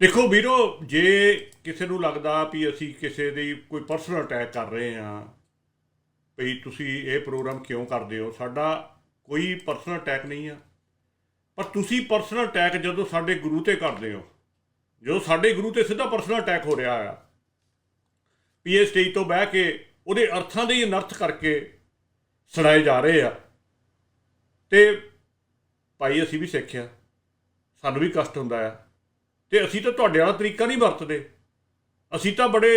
ਦੇਖੋ ਵੀਰੋ, ਜੇ ਕਿਸੇ ਨੂੰ ਲੱਗਦਾ ਵੀ ਅਸੀਂ ਕਿਸੇ ਦੀ ਕੋਈ ਪਰਸਨਲ ਅਟੈਕ ਕਰ ਰਹੇ ਹਾਂ, ਵੀ ਤੁਸੀਂ ਇਹ ਪ੍ਰੋਗਰਾਮ ਕਿਉਂ ਕਰਦੇ ਹੋ? ਸਾਡਾ ਕੋਈ ਪਰਸਨਲ ਅਟੈਕ ਨਹੀਂ ਆ। ਪਰ ਤੁਸੀਂ ਪਰਸਨਲ ਅਟੈਕ ਜਦੋਂ ਸਾਡੇ ਗੁਰੂ ਤੇ ਕਰਦੇ ਹੋ, ਜਦੋਂ ਸਾਡੇ ਗੁਰੂ ਤੇ ਸਿੱਧਾ ਪਰਸਨਲ ਅਟੈਕ ਹੋ ਰਿਹਾ ਆ ਵੀ ਇਹ ਸਟੇਜ ਤੋਂ ਬਹਿ ਕੇ ਉਹਦੇ ਅਰਥਾਂ ਦੇ ਹੀ ਅਨਰਥ ਕਰਕੇ ਸੁਣਾਏ ਜਾ ਰਹੇ ਆ, ਤੇ ਭਾਈ ਅਸੀਂ ਵੀ ਸਿੱਖਿਆ, ਸਾਨੂੰ ਵੀ ਕਸ਼ਟ ਹੁੰਦਾ ਆ। ਤੇ ਅਸੀਂ ਤਾਂ ਤੁਹਾਡੇ ਵਾਲਾ ਤਰੀਕਾ ਨਹੀਂ ਵਰਤਦੇ। ਅਸੀਂ ਤਾਂ ਬੜੇ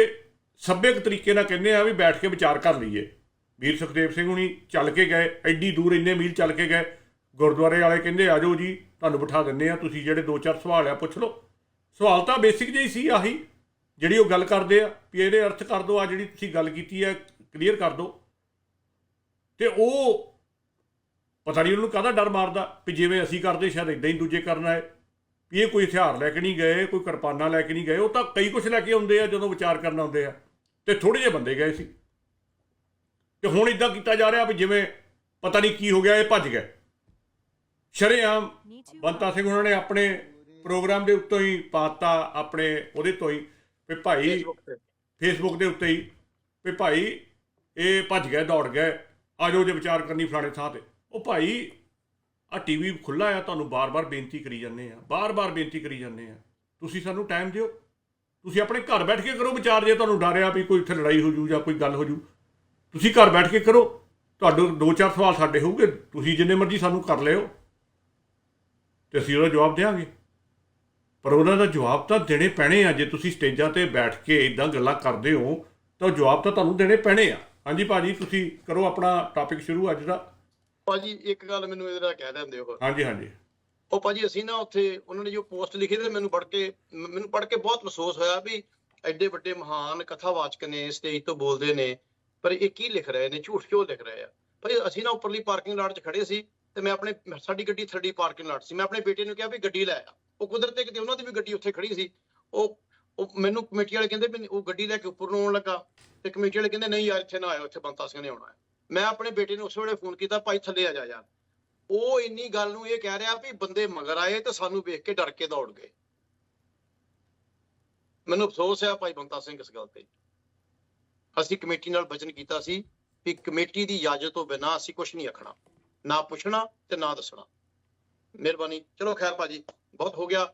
ਸੱਭਿਅਕ ਤਰੀਕੇ ਨਾਲ ਕਹਿੰਦੇ ਆ ਵੀ ਬੈਠ ਕੇ ਵਿਚਾਰ ਕਰ ਲਈਏ। ਵੀਰ ਸੁਖਦੇਵ ਸਿੰਘ ਹੁਣੀ ਚੱਲ ਕੇ ਗਏ, ਐਡੀ ਦੂਰ ਇੰਨੇ ਮੀਲ ਚੱਲ ਕੇ ਗਏ। ਗੁਰਦੁਆਰੇ ਵਾਲੇ ਕਹਿੰਦੇ ਆਜੋ ਜੀ, ਤੁਹਾਨੂੰ ਬਿਠਾ ਦਿੰਨੇ ਆ ਤੁਸੀਂ ਜਿਹੜੇ ਦੋ ਚਾਰ ਸਵਾਲ ਆ ਪੁੱਛ ਲਓ। ਸਵਾਲ ਤਾਂ ਬੇਸਿਕ ਜਿਹੀ ਸੀ ਆਹੀ, ਜਿਹੜੀ ਉਹ ਗੱਲ ਕਰਦੇ ਆ, ਵੀ ਇਹਦੇ ਅਰਥ ਕਰ ਦਿਓ ਆ ਜਿਹੜੀ ਤੁਸੀਂ ਗੱਲ ਕੀਤੀ ਹੈ ਕਲੀਅਰ ਕਰ ਦਿਓ ਤੇ ਉਹ ਪਤਾ ਨਹੀਂ ਉਹਨੂੰ ਕਾਹਦਾ ਡਰ ਮਾਰਦਾ, ਵੀ ਜਿਵੇਂ ਅਸੀਂ ਕਰਦੇ, ਸ਼ਾਇਦ ਇਦਾਂ ਹੀ ਦੂਜੇ ਕਰਨਾ ਹੈ। ਵੀ ਇਹ ਕੋਈ ਹਥਿਆਰ ਲੈ ਕੇ ਨਹੀਂ ਗਏ ਕੋਈ ਕਿਰਪਾਨਾਂ ਲੈ ਕੇ ਨਹੀਂ ਗਏ ਉਹ ਤਾਂ ਕਈ ਕੁਝ ਲੈ ਕੇ ਆਉਂਦੇ ਆ ਜਦੋਂ ਵਿਚਾਰ ਕਰਨ ਆਉਂਦੇ ਆ। ਤੇ ਥੋੜੇ ਜਿਹੇ ਬੰਦੇ ਗਏ ਸੀ। ਤੇ ਹੁਣ ਇਦਾਂ ਕੀਤਾ ਜਾ ਰਿਹਾ ਵੀ ਜਿਵੇਂ ਪਤਾ ਨਹੀਂ ਕੀ ਹੋ ਗਿਆ ਇਹ ਭੱਜ ਗਏ। ਸ਼ਰੇਆਮ ਬੰਤਾ ਸਿੰਘ ਉਹਨਾਂ ਨੇ ਆਪਣੇ ਪ੍ਰੋਗਰਾਮ ਦੇ ਉੱਤੋਂ ਹੀ ਪਾਤਾ ਆਪਣੇ ਉਹਦੇ ਤੋਂ ਹੀ ਵੀ ਭਾਈ ਫੇਸਬੁੱਕ ਦੇ ਉੱਤੇ ਹੀ ਵੀ ਭਾਈ ਇਹ ਭੱਜ ਗਏ ਦੌੜ ਗਏ ਆਜੋ ਜੇ ਵਿਚਾਰ ਕਰਨੀ ਫਲਾਣੇ ਥਾਂ ਤੇ। ਉਹ ਭਾਈ ਆ ਟੀਵੀ ਖੁੱਲਾ ਆ, ਤੁਹਾਨੂੰ ਬਾਰ-ਬਾਰ ਬੇਨਤੀ ਕਰੀ ਜਾਂਦੇ ਆ। ਬਾਰ-ਬਾਰ ਬੇਨਤੀ ਕਰੀ ਜਾਂਦੇ ਆ। ਤੁਸੀਂ ਸਾਨੂੰ ਟਾਈਮ ਦਿਓ। ਤੁਸੀਂ ਆਪਣੇ ਘਰ ਬੈਠ ਕੇ ਕਰੋ ਵਿਚਾਰ, ਜੇ ਤੁਹਾਨੂੰ ਡਰ ਆ ਵੀ ਕੋਈ ਇੱਥੇ ਲੜਾਈ ਹੋ ਜੂ ਜਾਂ ਕੋਈ ਗੱਲ ਹੋ ਜੂ। ਤੁਸੀਂ ਘਰ ਬੈਠ ਕੇ ਕਰੋ। ਤੁਹਾਡੇ ਦੋ ਚਾਰ ਸਵਾਲ ਸਾਡੇ ਹੋਊਗੇ। ਤੁਸੀਂ ਜਿੰਨੇ ਮਰਜ਼ੀ ਸਾਨੂੰ ਕਰ ਲਿਓ। ਤੇ ਅਸੀਂ ਉਹਦਾ ਜਵਾਬ ਦੇਵਾਂਗੇ ਪਰ ਉਹਨਾਂ ਦਾ ਜਵਾਬ ਤਾਂ ਦੇਣੇ ਪੈਣੇ ਆ। ਜੇ ਤੁਸੀਂ ਸਟੇਜਾਂ ਤੇ ਬੈਠ ਕੇ ਇਦਾਂ ਗੱਲਾਂ ਕਰਦੇ ਹੋ, ਤਾਂ ਜਵਾਬ ਤਾਂ ਤੁਹਾਨੂੰ ਦੇਣੇ ਪੈਣੇ ਆ। ਹਾਂਜੀ ਭਾਜੀ, ਤੁਸੀਂ ਕਰੋ ਆਪਣਾ ਟਾਪਿਕ ਸ਼ੁਰੂ ਅੱਜ ਦਾ। ਭਾਜੀ ਇੱਕ ਗੱਲ ਮੈਨੂੰ ਇਹਦਾ ਕਹਿ ਦਿੰਦੇ ਹੋ ਹਾਂਜੀ ਹਾਂਜੀ। ਉਹ ਭਾਜੀ ਅਸੀਂ ਨਾ ਉੱਥੇ ਉਹਨਾਂ ਨੇ ਜੋ ਪੋਸਟ ਲਿਖੀ ਤੇ ਮੈਨੂੰ ਪੜ੍ਹ ਕੇ ਮੈਨੂੰ ਪੜ੍ਹ ਕੇ ਬਹੁਤ ਮਹਿਸੂਸ ਹੋਇਆ ਵੀ ਐਡੇ ਵੱਡੇ ਮਹਾਨ ਕਥਾਵਾਚਕ ਨੇ ਸਟੇਜ ਤੋਂ ਬੋਲਦੇ ਨੇ ਪਰ ਇਹ ਕੀ ਲਿਖ ਰਹੇ ਨੇ ਝੂਠ ਕਿਉਂ ਲਿਖ ਰਹੇ ਆ? ਭਾਈ ਅਸੀਂ ਨਾ ਉੱਪਰਲੀ ਪਾਰਕਿੰਗ ਲਾਟ 'ਚ ਖੜੇ ਸੀ ਤੇ ਮੈਂ ਆਪਣੇ ਸਾਡੀ ਗੱਡੀ 3D ਪਾਰਕਿੰਗ ਲਾਟ ਸੀ। ਮੈਂ ਆਪਣੇ ਬੇਟੇ ਨੂੰ ਕਿਹਾ ਵੀ ਗੱਡੀ ਲੈ ਆ। ਉਹ ਕੁਦਰਤੇ ਕਿਤੇ ਉਹਨਾਂ ਦੀ ਵੀ ਗੱਡੀ ਉੱਥੇ ਖੜੀ ਸੀ। ਉਹ ਉਹ ਮੈਨੂੰ ਕਮੇਟੀ ਵਾਲੇ ਕਹਿੰਦੇ ਵੀ ਉਹ ਗੱਡੀ ਲੈ ਕੇ ਉੱਪਰ ਨੂੰ ਆਉਣ ਲੱਗਾ। ਤੇ ਕਮੇਟੀ ਵਾਲੇ ਕਹਿੰਦੇ ਨਹੀਂ ਯਾਰ ਇੱਥੇ ਨਾ ਆਇਓ ਇੱਥੇ ਬੰਤਾ ਸਿੰਘ ਨੇ ਆਉਣਾ ਹੈ। ਮੈਂ ਆਪਣੇ ਬੇਟੇ ਨੂੰ ਉਸ ਵੇਲੇ ਫੋਨ ਕੀਤਾ, ਭਾਈ ਥੱਲੇ ਆ ਜਾ ਯਾਰ ਉਹ ਇੰਨੀ ਗੱਲ ਨੂੰ ਇਹ ਕਹਿ ਰਿਹਾ ਵੀ ਬੰਦੇ ਮਗਰ ਆਏ ਤੇ ਸਾਨੂੰ ਵੇਖ ਕੇ ਡਰ ਕੇ ਦੌੜ ਗਏ। ਮੈਨੂੰ ਅਫਸੋਸ ਹੈ ਭਾਈ ਬੰਤਾ ਸਿੰਘ ਇਸ ਗੱਲ ਤੇ। ਅਸੀਂ ਕਮੇਟੀ ਨਾਲ ਵਚਨ ਕੀਤਾ ਸੀ ਕਿ ਕਮੇਟੀ ਦੀ ਇਜਾਜ਼ਤ ਤੋਂ ਬਿਨਾਂ ਅਸੀਂ ਕੁਝ ਨਹੀਂ ਆਖਣਾ। ਨਾ ਪੁੱਛਣਾ ਤੇ ਨਾ ਦੱਸਣਾ। ਮਿਹਰਬਾਨੀ। ਚਲੋ ਖੈਰ ਭਾਜੀ, ਬਹੁਤ ਹੋ ਗਿਆ।